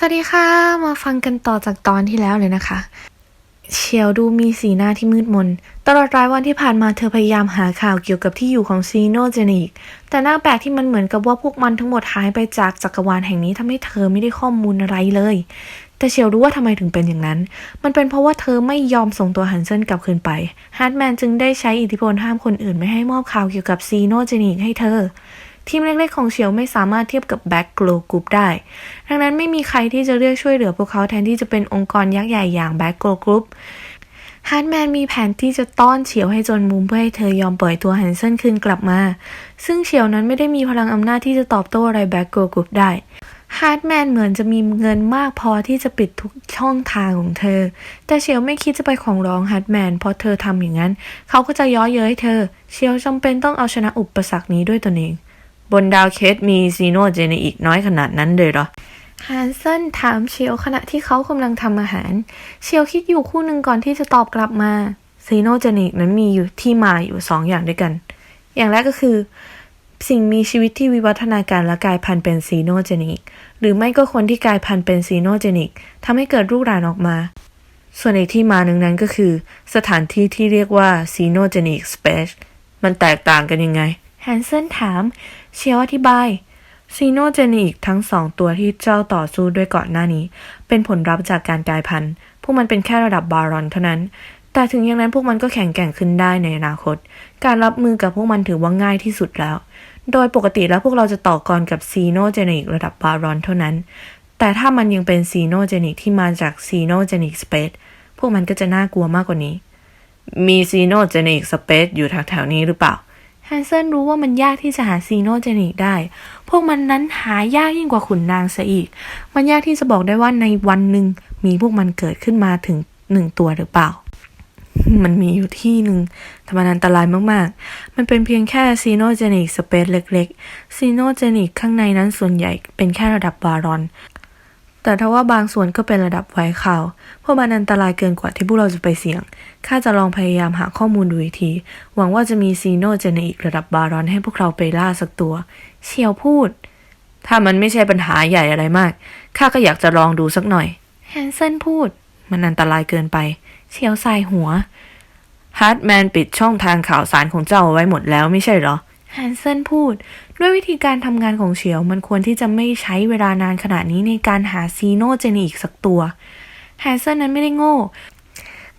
สวัสดีค่ะ มาฟังกันต่อจากตอนที่แล้วเลยนะคะ เชียวดูมีสีหน้าที่มืดมน ตลอดรายวันที่ผ่านมาเธอพยายามหาข่าวเกี่ยวกับที่อยู่ของซีโนเจนิกแต่หน้าแปลกที่มันเหมือนกับว่าพวกมันทั้งหมดหายไปจากจักรวาลแห่งนี้ทำให้เธอไม่ได้ข้อมูลอะไรเลย แต่เชียรู้ว่าทำไมถึงเป็นอย่างนั้น มันเป็นเพราะว่าเธอไม่ยอมส่งตัวฮันเซนกลับคืนไปฮาร์ดแมนจึงได้ใช้อิทธิพลห้ามคนอื่นไม่ให้มอบข่าวเกี่ยวกับซีโนเจนิกให้เธอ ทีมเล็กๆของเฉียวไม่สามารถเทียบกับแบ็กโกลกรุ๊ปได้ ดังนั้นไม่มีใครที่จะเลือกช่วยเหลือพวกเขาแทนที่จะเป็นองค์กรยักษ์ใหญ่อย่างแบ็กโกลกรุ๊ปฮาร์ดแมนมีแผนที่จะต้อนเฉียวให้จนมุมเพื่อให้เธอยอมปล่อยตัวฮันเซนคืนกลับมา ซึ่งเฉียวนั้นไม่ได้มีพลังอำนาจที่จะตอบโต้อะไรแบ็กโกลกรุ๊ปได้ฮาร์ดแมนเหมือนจะมีเงินมากพอที่จะปิดทุกช่องทางของเธอ แต่เชียวไม่คิดจะไปของร้องฮาร์ดแมนเพราะเธอทำอย่างนั้น เขาก็จะย้อเย้ยเธอ เชียวจำเป็นต้องเอาชนะอุปสรรคนี้ด้วยตนเอง บนดาวเคสมีซีโนเจเนอีกน้อยขนาดนั้นเลยเหรอฮันเซนถามเชียวขณะที่เขากำลังทำอาหาร เชียวคิดอยู่คู่หนึ่งก่อนที่จะตอบกลับมาซีโนเจนิกนั้นมีอยู่ที่มาอยู่สองอย่างด้วยกัน อย่างแรกก็คือ สิ่งมีชีวิตที่วิวัฒนาการและกลายพันธุ์เป็นซีโนเจนิก หรือไม่ก็คนที่กลายพันธุ์เป็นซีโนเจนิกทำให้เกิดลูกหลานออกมา ส่วนอีกที่มาหนึ่งนั้นก็คือ สถานที่ที่เรียกว่าซีโนเจนิกสเปซมันแตกต่างกันยังไงแฮนเซนถาม เชียวอธิบายซีโนเจนิกทั้งสองตัวที่เจ้าต่อสู้ด้วยก่อนหน้านี้ เป็นผลลัพธ์จากการกลายพันธุ์ พวกมันเป็นแค่ระดับบารอนเท่านั้น แต่ถึงอย่างนั้นพวกมันก็แข็งแกร่งขึ้นได้ในอนาคต การรับมือกับพวกมันถือว่าง่ายที่สุดแล้ว โดยปกติแล้วพวกเราจะต่อกรกับซีโนเจนิกระดับบารอนเท่านั้น แต่ถ้ามันยังเป็นซีโนเจนิกที่มาจากซีโนเจนิกสเปซพวกมันก็จะน่ากลัวมากกว่านี้ มีซีโนเจเนอีกสเปซอยู่แถวๆนี้หรือเปล่า ฮันเซนรู้ว่ามันยากที่จะหาซีโนเจนิกได้ พวกมันนั้นหายากยิ่งกว่าขุนนางซะอีก มันยากที่จะบอกได้ว่าในวันหนึ่งมีพวกมันเกิดขึ้นมาถึงหนึ่งตัวหรือเปล่า มันมีอยู่ที่หนึ่งแต่มันอันตรายมาก ๆ มันเป็นเพียงแค่ซีโนเจนิกสเปซเล็ก ๆ ซีโนเจนิกข้างในนั้นส่วนใหญ่เป็นแค่ระดับบารอน แต่ถ้าว่าบางส่วนก็เป็นระดับไว้ข่าว เพราะมันอันตรายเกินกว่าที่พวกเราจะไปเสี่ยง ข้าจะลองพยายามหาข้อมูลดูอีกที หวังว่าจะมีซีโนเจเนอีกระดับบารอนให้พวกเราไปล่าสักตัว เชียวพูด ถ้ามันไม่ใช่ปัญหาใหญ่อะไรมาก ข้าก็อยากจะลองดูสักหน่อย แฮนเซนพูด มันอันตรายเกินไป เชียวใส่หัวฮาร์ดแมนปิดช่องทางข่าวสารของเจ้าเอาไว้หมดแล้วไม่ใช่เหรอ แฮนเซนพูด ด้วยวิธีการทำงานของเฉียวมันควรที่จะไม่ใช้เวลานานขนาดนี้ในการหาซีโนเจนอีกสักตัวแฮนเซนนั้นไม่ได้โง่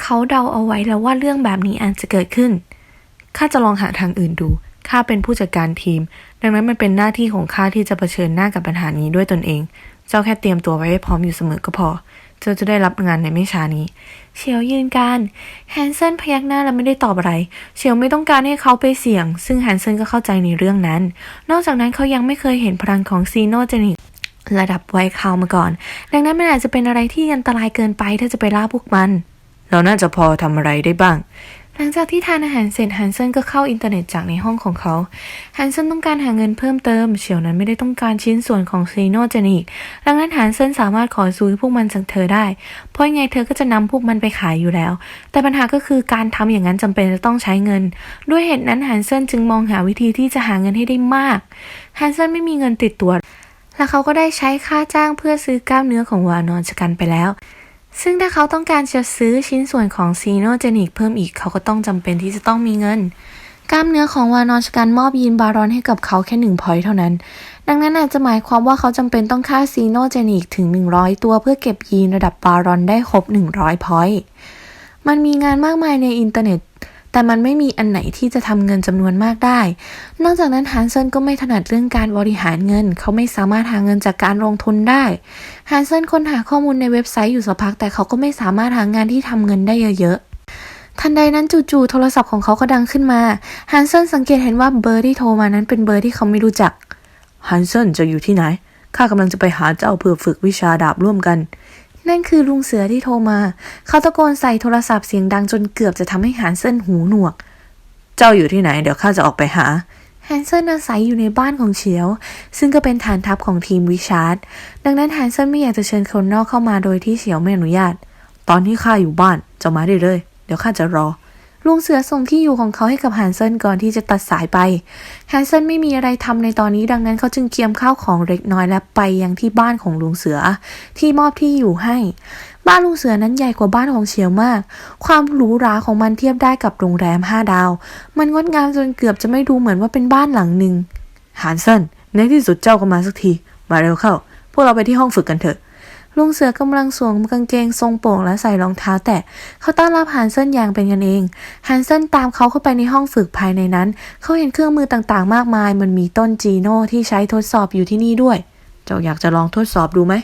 เขาเดาเอาไว้แล้วว่าเรื่องแบบนี้อาจจะเกิดขึ้น ข้าจะลองหาทางอื่นดู ข้าเป็นผู้จัดการทีม ดังนั้นมันเป็นหน้าที่ของข้าที่จะเผชิญหน้ากับปัญหานี้ด้วยตนเอง เจ้าแค่เตรียมตัวไว้ให้พร้อมอยู่เสมอก็พอ เจ้าจะได้รับงานในไม่ช้านี้ เชียวยืนการแฮนเซนพยักหน้าและไม่ได้ตอบอะไร เชียวไม่ต้องการให้เขาไปเสี่ยง ซึ่งแฮนเซนก็เข้าใจในเรื่องนั้น นอกจากนั้นเขายังไม่เคยเห็นพลังของซีโนเจนิกระดับไวคาวมาก่อน ดังนั้นมันอาจจะเป็นอะไรที่อันตรายเกินไปถ้าจะไปล่าพวกมัน เราน่าจะพอทำอะไรได้บ้าง หลังจากที่ทานอาหารเสร็จฮันเซนก็เข้าอินเทอร์เน็ตจากในห้องของเขาฮันเซนต้องการหาเงินเพิ่มเติมเฉียวนั้นไม่ได้ต้องการชิ้นส่วนของซีโนเจนิกดังนั้นฮันเซนสามารถขอซื้อพวกมันจากเธอได้ เพราะยังไงเธอก็จะนำพวกมันไปขายอยู่แล้ว แต่ปัญหาก็คือการทำอย่างนั้นจำเป็นจะต้องใช้เงิน ด้วยเหตุนั้นฮันเซนจึงมองหาวิธีที่จะหาเงินให้ได้มากฮันเซนไม่มีเงินติดตัวและเขาก็ได้ใช้ค่าจ้างเพื่อซื้อกล้ามเนื้อของวานอนชกันไปแล้ว ซึ่งถ้าเขาต้องการจะซื้อชิ้นส่วนของซีโนเจนิกเพิ่มอีกเขาก็ต้องจำเป็นที่จะต้องมีเงิน กล้ามเนื้อของวานอนชการมอบยีนบารอนให้กับเขาแค่หนึ่งพอยต์เท่านั้น ดังนั้นอาจจะหมายความว่าเขาจำเป็นต้องฆ่าซีโนเจนิกถึง 100 ตัวเพื่อเก็บยีนระดับบารอนได้ครบ 100 พอยต์มันมีงานมากมายในอินเทอร์เน็ต แต่มันไม่มีอันไหนที่จะทำเงินจำนวนมากได้ นอกจากนั้นฮันเซนก็ไม่ถนัดเรื่องการบริหารเงิน เขาไม่สามารถหาเงินจากการลงทุนได้ฮันเซนค้นหาข้อมูลในเว็บไซต์อยู่สักพัก แต่เขาก็ไม่สามารถหางานที่ทำเงินได้เยอะๆทันใดนั้นจู่ๆโทรศัพท์ของเขาก็ดังขึ้นมาฮันเซนสังเกตเห็นว่าเบอร์ที่โทรมานั้นเป็นเบอร์ที่เขาไม่รู้จักฮันเซนจะอยู่ที่ไหนข้ากำลังจะไปหาเจ้าเพื่อฝึกวิชาดาบร่วมกัน นั่นคือลุงเสือที่โทรมา เขาตะโกนใส่โทรศัพท์เสียงดังจนเกือบจะทำให้หันเซนหูหนวก เจ้าอยู่ที่ไหน เดี๋ยวข้าจะออกไปหาแฮนเซนอาศัยอยู่ในบ้านของเฉียว ซึ่งก็เป็นฐานทัพของทีมวิชาร์ด ดังนั้นแฮนเซนไม่อยากจะเชิญคนนอกเข้ามาโดยที่เฉียวไม่อนุญาต ตอนที่ข้าอยู่บ้านจะมาได้เลย เดี๋ยวข้าจะรอ ลุงเสือส่งที่อยู่ของเขาให้กับฮันเซนก่อนที่จะตัดสายไปฮันเซนไม่มีอะไรทำในตอนนี้ดังนั้นเขาจึงเกียมข้าวของเล็กน้อยและไปยังที่บ้านของลุงเสือ ที่มอบที่อยู่ให้ บ้านลุงเสือนั้นใหญ่กว่าบ้านของเฉียวมาก ความหรูหราของมันเทียบได้กับโรงแรมห้าดาว มันงดงามจนเกือบจะไม่ดูเหมือนว่าเป็นบ้านหลังหนึ่งฮันเซนในที่สุดเจ้าก็มาสักที มาเร็วเข้า พวกเราไปที่ห้องฝึกกันเถอะ ลุงเสือกำลังสวมกางเกงทรงโป่งและใส่รองเท้าแตะ เขาต้อนรับฮันเซนอย่างเป็นกันเอง ฮันเซนตามเขาเข้าไปในห้องฝึกภายในนั้น เขาเห็นเครื่องมือต่างๆ มากมาย มันมีต้นจีโน่ที่ใช้ทดสอบอยู่ที่นี่ด้วย เจ้าอยากจะลองทดสอบดูไหม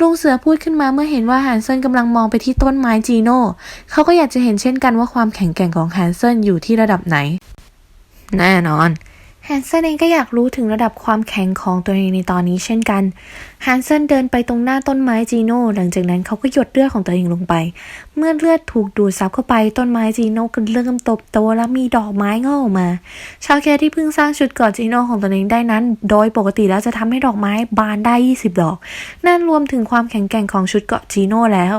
ลุงเสือพูดขึ้นมาเมื่อเห็นว่าฮันเซนกำลังมองไปที่ต้นไม้จีโน่ เขาก็อยากจะเห็นเช่นกันว่าความแข็งแกร่งของฮันเซนอยู่ที่ระดับไหน แน่นอน แฮนเซนเองก็อยากรู้ถึงระดับความแข็งของตัวเองในตอนนี้เช่นกันแฮนเซนเดินไปตรงหน้าต้นไม้จีโน่หลังจากนั้นเขาก็หยดเลือดของตัวเองลงไป เมื่อเลือดถูกดูดซับเข้าไปต้นไม้จีโน่ก็เริ่มตบโตและมีดอกไม้งอกออกมา ชาวเคที่เพิ่งสร้างชุดเกอดจีโน่ของตัวเองได้นั้น โดยปกติแล้วจะทำให้ดอกไม้บานได้ 20 ดอก นั่นรวมถึงความแข็งแกร่งของชุดเกาะจีโน่แล้ว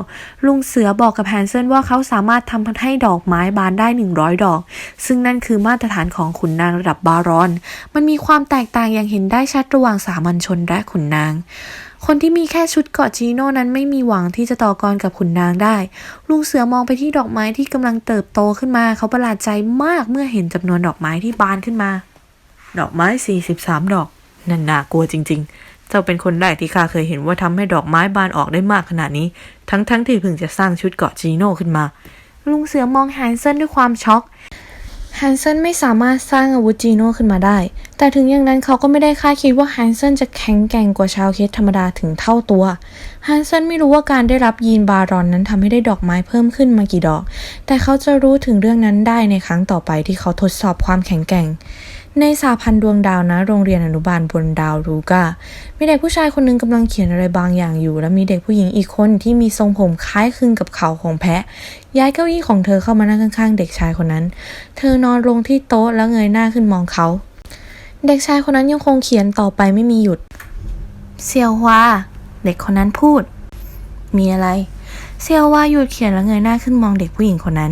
ลุงเสือบอกกับแฮนเซนว่าเขาสามารถทำให้ดอกไม้บานได้ 100 ดอก ซึ่งนั่นคือมาตรฐานของขุนนางระดับบารอนมันมีความแตกต่างอย่างเห็นได้ชัดระหว่างสามัญชนและขุนนาง คนที่มีแค่ชุดเกาะจีโน่นั้นไม่มีหวังที่จะต่อกรกับขุนนางได้ ลุงเสือมองไปที่ดอกไม้ที่กำลังเติบโตขึ้นมา เขาประหลาดใจมากเมื่อเห็นจำนวนดอกไม้ที่บานขึ้นมา ดอกไม้43ดอก นั่นน่ากลัวจริง ๆ เจ้าเป็นคนแรกที่ข้าเคยเห็นว่าทำให้ดอกไม้บานออกได้มากขนาดนี้ ทั้งๆทที่เพิ่งจะสร้างชุดเกาะจีโน่ขึ้นมาลุงเสือมองฮันเซนด้วยความช็อก ฮันเซนไม่สามารถสร้างอาวุธจีโน่ขึ้นมาได้ แต่ถึงอย่างนั้นเขาก็ไม่ได้คาดคิดว่าฮันเซนจะแข็งแกร่งกว่าชาวเคสธรรมดาถึงเท่าตัวฮันเซนไม่รู้ว่าการได้รับยีนบารอนนั้นทำให้ได้ดอกไม้เพิ่มขึ้นมากี่ดอก แต่เขาจะรู้ถึงเรื่องนั้นได้ในครั้งต่อไปที่เขาทดสอบความแข็งแกร่ง ในสาพันธ์ดวงดาวนะ โรงเรียนอนุบาลบนดาวรูกามีเด็กผู้ชายคนหนึงกำลังเขียนอะไรบางอย่างอยู่ และมีเด็กผู้หญิงอีกคนที่มีทรงผมคล้ายคลึงกับเขาของแพะ ย้ายเก้าอี้ของเธอเข้ามานั่งข้างๆ เด็กชายคนนั้น เธอนอนลงที่โต๊ะแล้วเงยหน้าขึ้นมองเขา เด็กชายคนนั้นยังคงเขียนต่อไปไม่มีหยุด เซียวฮวาเด็กคนนั้นพูด มีอะไรเซียวฮวาหยุดเขียนแล้วเงยหน้าขึ้นมองเด็กผู้หญิงคนนั้น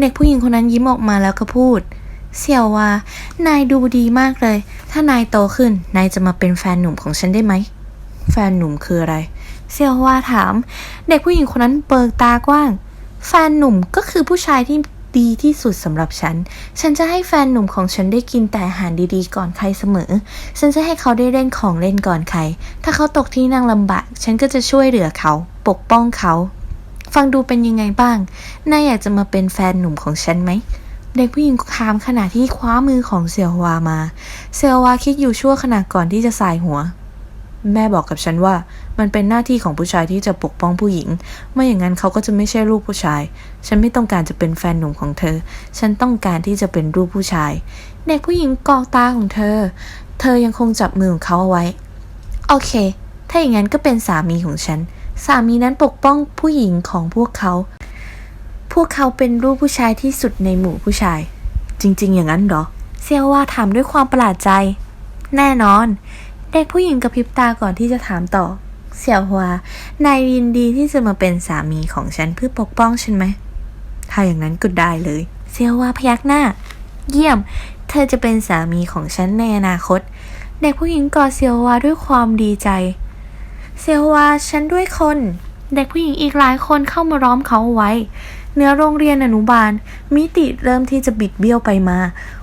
เด็กผู้หญิงคนนั้นยิ้มออกมาแล้วก็พูด เซียววา นายดูดีมากเลย ถ้านายโตขึ้น นายจะมาเป็นแฟนหนุ่มของฉันได้ไหม แฟนหนุ่มคืออะไรเซียววาถาม เด็กผู้หญิงคนนั้นเบิกตากว้าง แฟนหนุ่มก็คือผู้ชายที่ดีที่สุดสำหรับฉัน ฉันจะให้แฟนหนุ่มของฉันได้กินแต่อาหารดีๆ ก่อนใครเสมอ ฉันจะให้เขาได้เล่นของเล่นก่อนใคร ถ้าเขาตกที่นั่งลำบาก ฉันก็จะช่วยเหลือเขา ปกป้องเขา ฟังดูเป็นยังไงบ้าง นายอยากจะมาเป็นแฟนหนุ่มของฉันไหม เด็กผู้หญิงถามขณะที่คว้ามือของเซียววามา เซียววาคิดอยู่ชั่วขณะก่อนที่จะสายหัว แม่บอกกับฉันว่า มันเป็นหน้าที่ของผู้ชายที่จะปกป้องผู้หญิง ไม่อย่างนั้นเขาก็จะไม่ใช่ลูกผู้ชาย ฉันไม่ต้องการจะเป็นแฟนหนุ่มของเธอ ฉันต้องการที่จะเป็นลูกผู้ชาย เด็กผู้หญิงกอกตาของเธอ เธอยังคงจับมือของเขาเอาไว้ โอเค ถ้าอย่างนั้นก็เป็นสามีของฉัน สามีนั้นปกป้องผู้หญิงของพวกเขา พวกเขาเป็นลูกผู้ชายที่สุดในหมู่ผู้ชาย จริง ๆ อย่างนั้นเหรอ เซียวว่าถามด้วยความประหลาดใจ แน่นอน เด็กผู้หญิงกระพริบตาก่อนที่จะถามต่อ เสี่ยวฮวานายยินดีที่จะมาเป็นสามีของฉันเพื่อปกป้องฉันไหม ถ้าอย่างนั้นก็ได้เลย เซียวว่าพยักหน้า เยี่ยม เธอจะเป็นสามีของฉันในอนาคต เด็กผู้หญิงกอดเซียววาด้วยความดีใจ เซียววาฉันด้วยคน เด็กผู้หญิงอีกหลายคนเข้ามาล้อมเขาเอาไว้ เนื้อโรงเรียนอนุบาล มิติเริ่มที่จะบิดเบี้ยวไปมา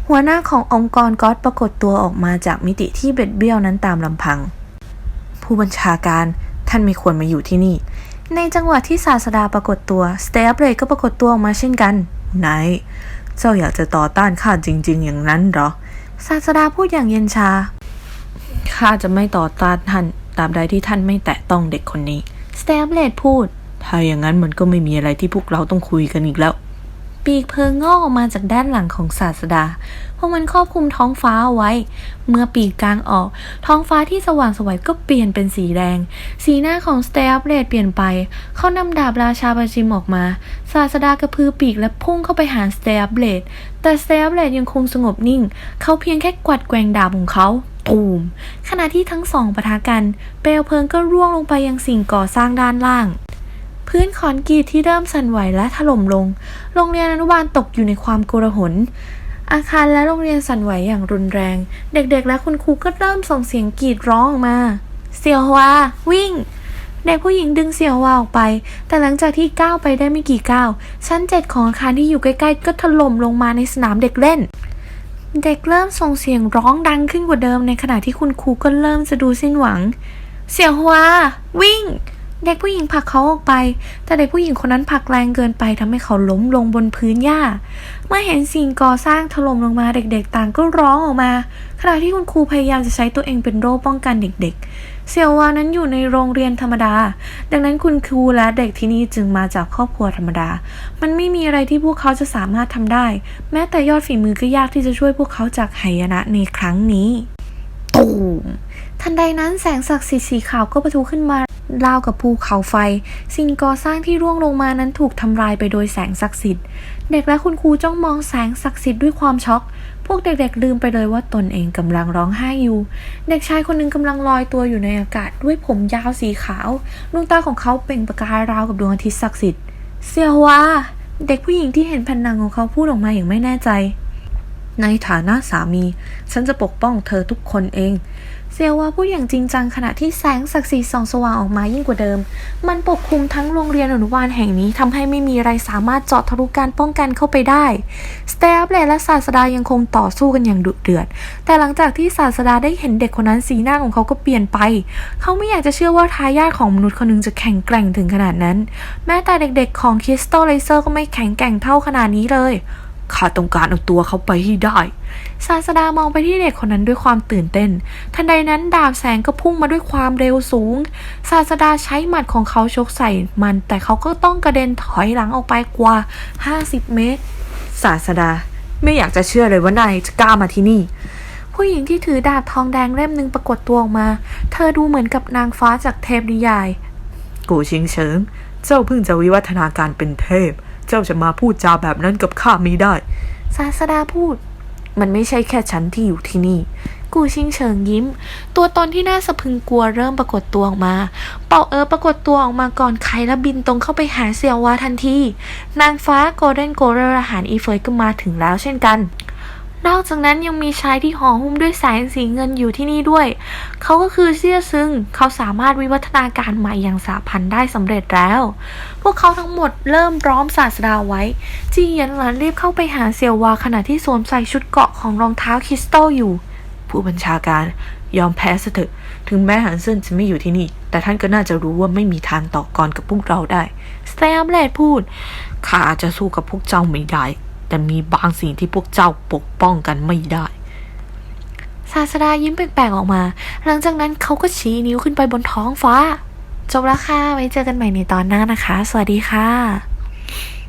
หัวหน้าขององค์กรก็อดปรากฏตัวออกมาจากมิติที่เบิดเบี้ยวนั้นตามลำพัง ผู้บัญชาการท่านไม่ควรมาอยู่ที่นี่ ในจังหวะที่ศาสดาปรากฏตัวสเตปเบรก็ปรากฏตัวออกมาเช่นกันไหนเจ้าอยากจะต่อต้านข้าจริง ๆ อย่างนั้นหรอ ศาสดาพูดอย่างเย็นชาข้าจะไม่ต่อต้านท่านตาบใดที่ท่านไม่แตะต้องเด็กคนนี้สเตปเบรพูด ถ้าอย่างนั้นมันก็ไม่มีอะไรที่พวกเราต้องคุยกันอีกแล้ว ปีกเพลิงงอกออกมาจากด้านหลังของศาสดา เพราะมันครอบคลุมท้องฟ้าเอาไว้ เมื่อปีกกลางออก ท้องฟ้าที่สว่างสวยก็เปลี่ยนเป็นสีแดง สีหน้าของสเตปเบรเปลี่ยนไป เขานำดาบราชาประชิมออกมา ศาสดากระพือปีกและพุ่งเข้าไปหาสเตปเบรดแต่สเตปเบรดยังคงสงบนิ่ง เขาเพียงแค่กวัดแกว่งดาบของเขาตูมขณะที่ทั้งสองปะทะกัน เปลวเพลิงก็ร่วงลงไปยังสิ่งก่อสร้างด้านล่าง พื้นคอนกรีตที่เริ่มสั่นไหวและถล่มลง โรงเรียนอนุบาลตกอยู่ในความโกลาหล อาคารและโรงเรียนสั่นไหวอย่างรุนแรง เด็กๆ และคุณครูก็เริ่มส่งเสียงกรีดร้องออกมา เสี่ยวฮวาวิ่ง เด็กผู้หญิงดึงเสี่ยวฮวาออกไป แต่หลังจากที่ก้าวไปได้ไม่กี่ก้าว ชั้นเจ็ดของอาคารที่อยู่ใกล้ๆ ก็ถล่มลงมาในสนามเด็กเล่นเด็กเริ่มส่งเสียงร้องดังขึ้นกว่าเดิมในขณะที่คุณครูก็เริ่มจะดูสิ้นหวัง เสี่ยวฮวาวิ่ง เด็กผู้หญิงผลักเขาออกไป แต่เด็กผู้หญิงคนนั้นผลักแรงเกินไปทำให้เขาล้มลงบนพื้นหญ้า เมื่อเห็นสิ่งก่อสร้างถล่มลงมาเด็กๆ ต่างก็ร้องออกมา ขณะที่คุณครูพยายามจะใช้ตัวเองเป็นโร่ป้องกันเด็กๆ เซียววานั้นอยู่ในโรงเรียนธรรมดา ดังนั้นคุณครูและเด็กที่นี่จึงมาจากครอบครัวธรรมดา มันไม่มีอะไรที่พวกเขาจะสามารถทำได้ แม้แต่ยอดฝีมือก็ยากที่จะช่วยพวกเขาจากไหยนะในครั้งนี้ตูมทันใดนั้นแสงศักดิ์สิทธิ์สีขาวก็ประทุขึ้นมา ราวกับภูเขาไฟ สิ่งก่อสร้างที่ร่วงลงมานั้นถูกทำลายไปโดยแสงศักดิ์สิทธิ์ เด็กและคุณครูจ้องมองแสงศักดิ์สิทธิ์ด้วยความช็อก พวกเด็กๆลืมไปเลยว่าตนเองกำลังร้องไห้อยู่ เด็กชายคนหนึ่งกำลังลอยตัวอยู่ในอากาศด้วยผมยาวสีขาวดวงตาของเขาเปล่งประกายราวกับดวงอาทิตย์ศักดิ์สิทธิ์เซียววาเด็กผู้หญิงที่เห็นแผ่นนังของเขาพูดออกมาอย่างไม่แน่ใจ ในฐานะสามี ฉันจะปกป้องเธอทุกคนเอง เซียววาพูดอย่างจริงจังขณะที่แสงศักดิ์สิทธิ์ส่องสว่างออกมายิ่งกว่าเดิม มันปกคลุมทั้งโรงเรียนอนุบาลแห่งนี้ทำให้ไม่มีอะไรสามารถเจาะทะลุการป้องกันเข้าไปได้สเตปเลและศาสดายังคงต่อสู้กันอย่างดุเดือด แต่หลังจากที่ศาสดาได้เห็นเด็กคนนั้นสีหน้าของเขาก็เปลี่ยนไป เขาไม่อยากจะเชื่อว่าทายาทของมนุษย์คนหนึงจะแข็งแกร่งถึงขนาดนั้น แม้แต่เด็กๆ ของคริสตัลเลเซอร์ก็ไม่แข็งแกร่งเท่าขนาดนี้เลย ข้าต้องการเอาตัวเขาไปให้ได้ศาสดามองไปที่เด็กคนนั้นด้วยความตื่นเต้น ทันใดนั้นดาบแสงก็พุ่งมาด้วยความเร็วสูง ศาสดาใช้หมัดของเขาชกใส่มัน แต่เขาก็ต้องกระเด็นถอยหลังออกไปกว่า 50 เมตร ศาสดาไม่อยากจะเชื่อเลยว่านายจะกล้ามาที่นี่ ผู้หญิงที่ถือดาบทองแดงเล่มหนึ่งปรากฏตัวออกมา เธอดูเหมือนกับนางฟ้าจากเทพนิยาย กูชิงเฉิง เจ้าเพิ่งจะวิวัฒนาการเป็นเทพ เจ้าจะมาพูดจาแบบนั้นกับข้าไม่ได้ ศาสดาพูด มันไม่ใช่แค่ฉันที่อยู่ที่นี่ กูชิงเฉิงยิ้ม ตัวตนที่น่าสะพึงกลัวเริ่มปรากฏตัวออกมา เป่าเออปรากฏตัวออกมาก่อนใครและบินตรงเข้าไปหาเสี่ยววาทันที นางฟ้าโกลเด้นโกลเดอาหารอีเฟยก็มาถึงแล้วเช่นกัน นอกจากนั้นยังมีชายที่ห่อหุ้มด้วยแสงสีเงินอยู่ที่นี่ด้วย เขาก็คือเซี่ยซึง เขาสามารถวิวัฒนาการใหม่อย่างสาพันธ์ได้สำเร็จแล้ว พวกเขาทั้งหมดเริ่มร้อมศาสดาไว้ จีเหยียนหลานรีบเข้าไปหาเซียววาขณะที่สวมใส่ชุดเกาะของรองเท้าคริสตัลอยู่ ผู้บัญชาการยอมแพ้ซะเถอะ ถึงแม้หันเซินจะไม่อยู่ที่นี่ แต่ท่านก็น่าจะรู้ว่าไม่มีทางต่อกรกับพวกเราได้สเตมเลดพูด ข้าอาจจะสู้กับพวกเจ้าไม่ได้ แต่มีบางสิ่งที่พวกเจ้าปกป้องกันไม่ได้ ศาสดายิ้มแปลกๆออกมา หลังจากนั้นเขาก็ชี้นิ้วขึ้นไปบนท้องฟ้า จบแล้วค่ะ ไว้เจอกันใหม่ในตอนหน้านะคะ สวัสดีค่ะ